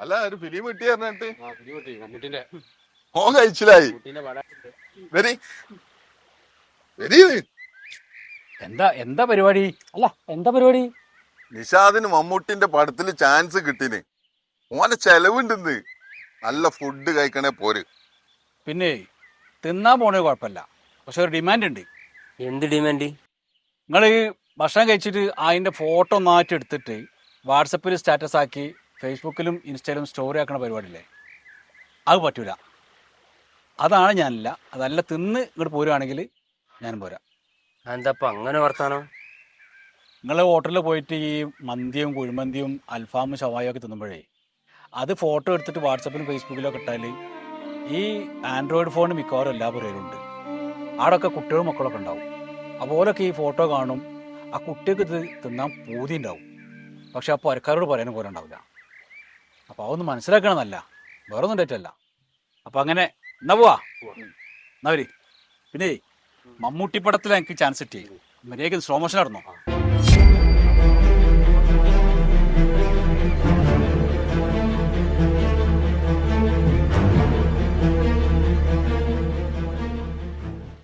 അല്ല ഒരു ഫിലിം കിട്ടി പറഞ്ഞിട്ട്. മമ്മൂട്ടിന്റെ. പടം. വരി. വരി എന്താ എന്താ പരിപാടി? അല്ല എന്താ പരിപാടി? നിഷാദിന് മമ്മൂട്ടിന്റെ പടത്തിൽ ചാൻസ് കിട്ടീന്. ഓനെ ചെലവുണ്ടെന്ന്. നല്ല ഫുഡ് കഴിക്കണേ പോര്. പിന്നെ തിന്നാൻ പോണേ കുഴപ്പമില്ല. പക്ഷെ ഒരു ഡിമാൻഡ് ഉണ്ട്. എന്ത് ഡിമാൻഡ് നിങ്ങൾ ഭക്ഷണം കഴിച്ചിട്ട് അതിന്റെ ഫോട്ടോ ഒന്നായിട്ട് എടുത്തിട്ട് വാട്സപ്പിൽ സ്റ്റാറ്റസ് ആക്കി ഫേസ്ബുക്കിലും ഇൻസ്റ്റയിലും സ്റ്റോറി ആക്കണ പരിപാടിയില്ലേ? അത് പറ്റൂല. അതാണ് ഞാനില്ല. അതല്ല തിന്ന് ഇങ്ങോട്ട് പോരുവാണെങ്കിൽ ഞാൻ പോരാ. എന്താ അങ്ങനെ വർത്താനോ? നിങ്ങൾ ഹോട്ടലിൽ പോയിട്ട് ഈ മന്തിയും കുഴിമന്തിയും അൽഫാമും ഷവായും ഒക്കെ തിന്നുമ്പോഴേ അത് ഫോട്ടോ എടുത്തിട്ട് വാട്സപ്പിലും ഫേസ്ബുക്കിലും ഒക്കെ ഇട്ടാൽ ഈ ആൻഡ്രോയിഡ് ഫോൺ മിക്കവാറും എല്ലാ പുരയിലുണ്ട് ആടൊക്കെ കുട്ടികളും മക്കളൊക്കെ ഉണ്ടാവും. അതുപോലൊക്കെ ഈ ഫോട്ടോ കാണും. ആ കുട്ടികൾക്ക് ഇത് തിന്നാൻ പൂതി ഉണ്ടാവും. പക്ഷെ ആ അരക്കാരോട് പറയാനും പോലെ ഉണ്ടാവില്ല. അപ്പോൾ അതൊന്ന് മനസ്സിലാക്കണമെന്നല്ല വേറെ ഒന്നും ഡേറ്റല്ല അപ്പോൾ അങ്ങനെ എന്നാ പോവാ? എന്നാ വരി? പിന്നെ മമ്മൂട്ടി പടത്തിൽ എനിക്ക് ചാൻസ് കിട്ടി. മര്യാദയ്ക്ക് സ്ലോ മോഷൻ നടന്നോ